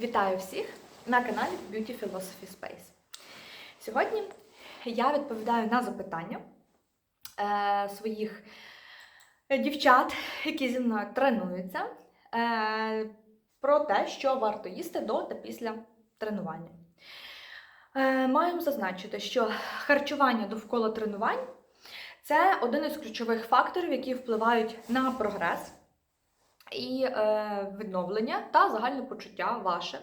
Вітаю всіх на каналі Beauty Philosophy Space. Сьогодні я відповідаю на запитання е, своїх дівчат, які зі мною тренуються, е, про те, що варто їсти до та після тренування. Е, маємо зазначити, що харчування довкола тренувань це один із ключових факторів, які впливають на прогрес і е, відновлення та загальне почуття ваше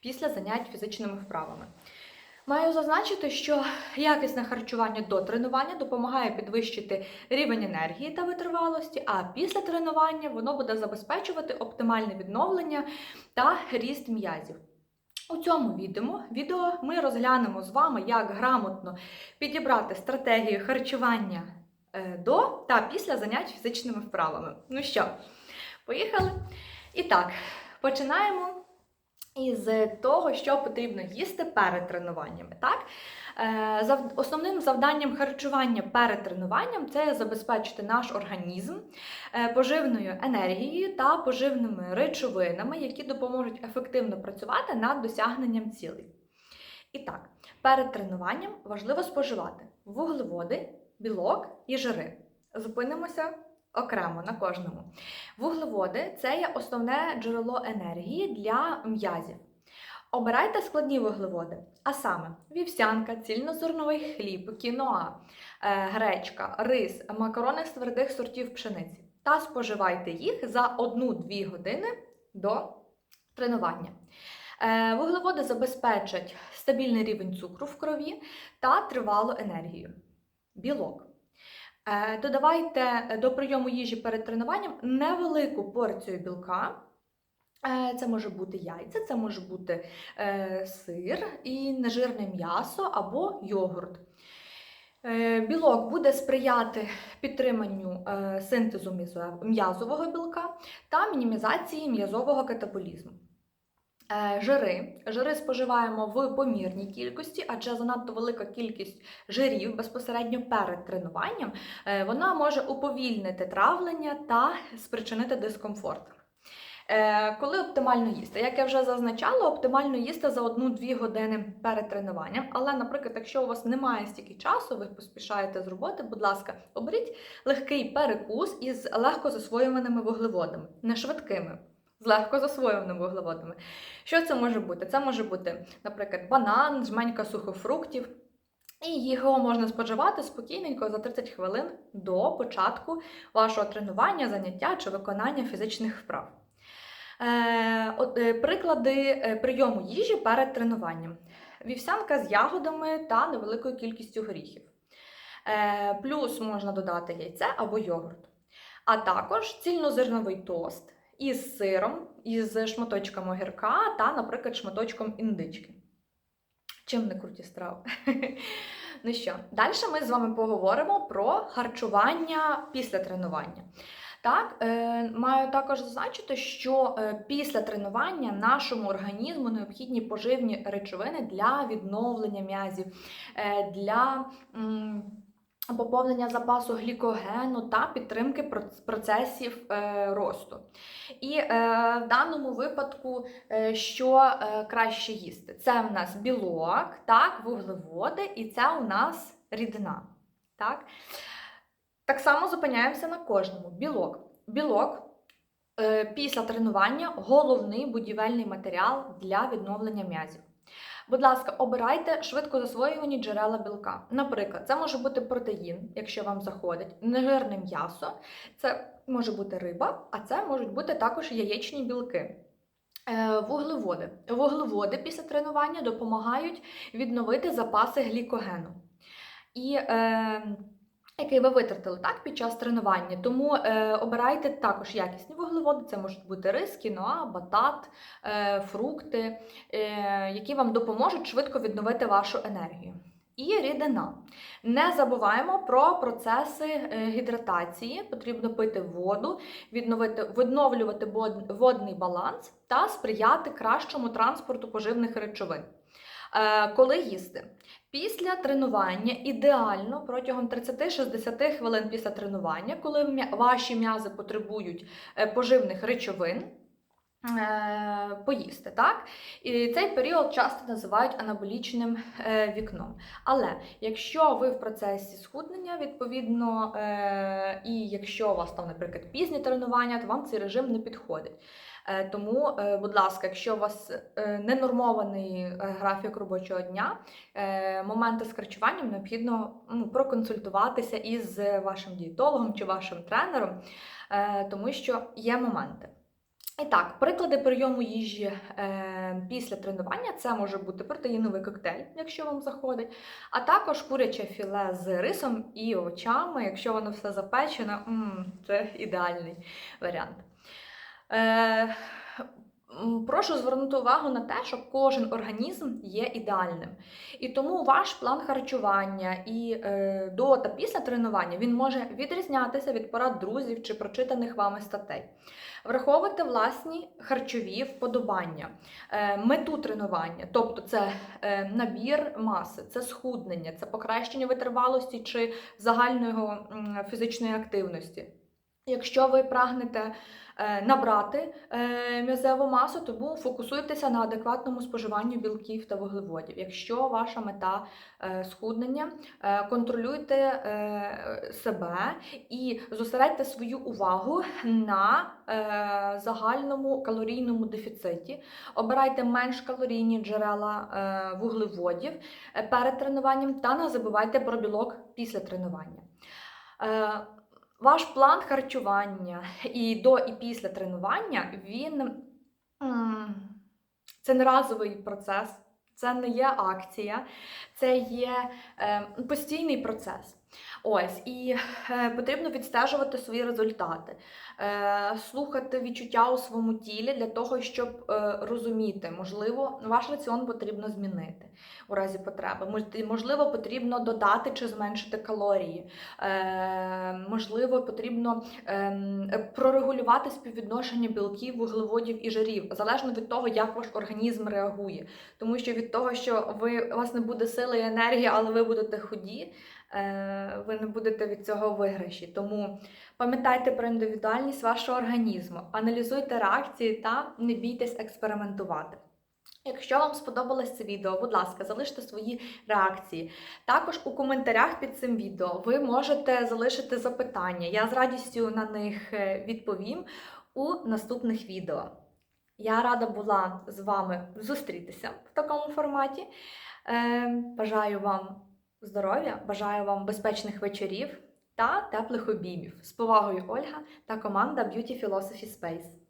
після занять фізичними вправами. Маю зазначити, що якісне харчування до тренування допомагає підвищити рівень енергії та витривалості, а після тренування воно буде забезпечувати оптимальне відновлення та ріст м'язів. У цьому відео, відео ми розглянемо з вами, як грамотно підібрати стратегію харчування е, до та після занять фізичними вправами. Ну що, Поїхали. І так, починаємо із того, що потрібно їсти перед тренуваннями. Так? Е, Основним завданням харчування перед тренуванням це забезпечити наш організм е, поживною енергією та поживними речовинами, які допоможуть ефективно працювати над досягненням цілей. І так, перед тренуванням важливо споживати вуглеводи, білок і жири. Зупинимося окремо на кожному. Вуглеводи це є основне джерело енергії для м'язів. Обирайте складні вуглеводи, а саме вівсянка, цільнозерновий хліб, кіноа, е, гречка, рис, макарони з твердих сортів пшениці. Та споживайте їх за 1-2 години до тренування. Е, Вуглеводи забезпечать стабільний рівень цукру в крові та тривалу енергію. Білок. Е, Додавайте до прийому їжі перед тренуванням невелику порцію білка. Е, Це може бути яйця, це може бути е, сир і нежирне м'ясо або йогурт. Білок буде сприяти підтриманню синтезу м'язового білка та мінімізації м'язового катаболізму. Е, Жири. Жири споживаємо в помірній кількості, адже занадто велика кількість жирів безпосередньо перед тренуванням е, вона може уповільнити травлення та спричинити дискомфорт. Е, Коли оптимально їсти? Як я вже зазначала, оптимально їсти за 1-2 години перед тренуванням. Але, наприклад, якщо у вас немає стільки часу, ви поспішаєте з роботи, будь ласка, оберіть легкий перекус із легко засвоюваними вуглеводами, не швидкими. З легко засвоюваними вуглеводами. Що це може бути? Це може бути, наприклад, банан, жменька сухофруктів. І його можна споживати спокійненько за 30 хвилин до початку вашого тренування, заняття чи виконання фізичних вправ. Е, е, приклади е, прийому їжі перед тренуванням: вівсянка з ягодами та невеликою кількістю горіхів. Плюс можна додати яйце або йогурт. А також цільнозерновий тост із сиром, із шматочком огірка та, наприклад, шматочком індички. Чим не круті страви. Ну що, далі ми з вами поговоримо про харчування після тренування. Так, е, маю також зазначити, що е, після тренування нашому організму необхідні поживні речовини для відновлення м'язів, е, для м, поповнення запасу глікогену та підтримки процесів е, росту. І е, в даному випадку, е, що краще їсти? Це в нас білок, так, вуглеводи, і це у нас рідина. Так? Так само зупиняємося на кожному. Білок. Білок після тренування головний будівельний матеріал для відновлення м'язів. Будь ласка, обирайте швидко засвоювані джерела білка. Наприклад, це може бути протеїн, якщо вам заходить, нежирне м'ясо, це може бути риба, а це можуть бути також яєчні білки. Е, Вуглеводи. Вуглеводи після тренування допомагають відновити запаси глікогену. І е, який ви витратили так під час тренування. Тому е, обирайте також якісні вуглеводи. Це можуть бути рис, кіноа, батат, е, фрукти, е, які вам допоможуть швидко відновити вашу енергію. І рідина. Не забуваємо про процеси е, гідратації. Потрібно пити воду, відновити, відновлювати водний баланс та сприяти кращому транспорту поживних речовин. Е, Коли їсти? Після тренування ідеально протягом 30-60 хвилин після тренування, коли ваші м'язи потребують е, поживних речовин, е, поїсти. Так? І цей період часто називають анаболічним вікном. Але якщо ви в процесі схуднення, відповідно, і якщо у вас там, наприклад, пізні тренування, то вам цей режим не підходить. Е, Тому, е, будь ласка, якщо у вас е, ненормований графік робочого дня, моменти з харчуванням необхідно ну, проконсультуватися із вашим дієтологом чи вашим тренером, тому що є моменти. І так, приклади прийому їжі е, після тренування це може бути протеїновий коктейль, якщо вам заходить, а також куряче філе з рисом і овочами, якщо воно все запечене, м, це ідеальний варіант. Е, Прошу звернути увагу на те, що кожен організм є ідеальним. І тому ваш план харчування і е, до та після тренування він може відрізнятися від порад друзів чи прочитаних вами статей. Враховуйте власні харчові вподобання, е, мету тренування, тобто це е, набір маси, це схуднення, це покращення витривалості чи загальної фізичної активності. Якщо ви прагнете е, набрати е, м'язеву масу, тому фокусуйтеся на адекватному споживанні білків та вуглеводів. Якщо ваша мета е, схуднення, контролюйте себе і зосередьте свою увагу на загальному калорійному дефіциті. Обирайте менш калорійні джерела вуглеводів перед тренуванням та не забувайте про білок після тренування. Ваш план харчування і до і після тренування він це не разовий процес, це не є акція, це є е, постійний процес. Ось, і е, потрібно відстежувати свої результати, е, слухати відчуття у своєму тілі для того, щоб е, розуміти, можливо, ваш раціон потрібно змінити у разі потреби. Можливо, потрібно додати чи зменшити калорії. Е, можливо, потрібно е, прорегулювати співвідношення білків, вуглеводів і жирів, залежно від того, як ваш організм реагує. Тому що від того, що ви, у вас не буде сили і енергії, але ви будете худі, ви не будете від цього виграші. Тому пам'ятайте про індивідуальність вашого організму, аналізуйте реакції та не бійтесь експериментувати. Якщо вам сподобалось це відео, будь ласка, залиште свої реакції. Також у коментарях під цим відео ви можете залишити запитання. Я з радістю на них е, відповім у наступних відео. Я рада була з вами зустрітися в такому форматі. Е, Бажаю вам здоров'я, бажаю вам безпечних вечорів та теплих обіймів. З повагою Ольга та команда Beauty Philosophy Space.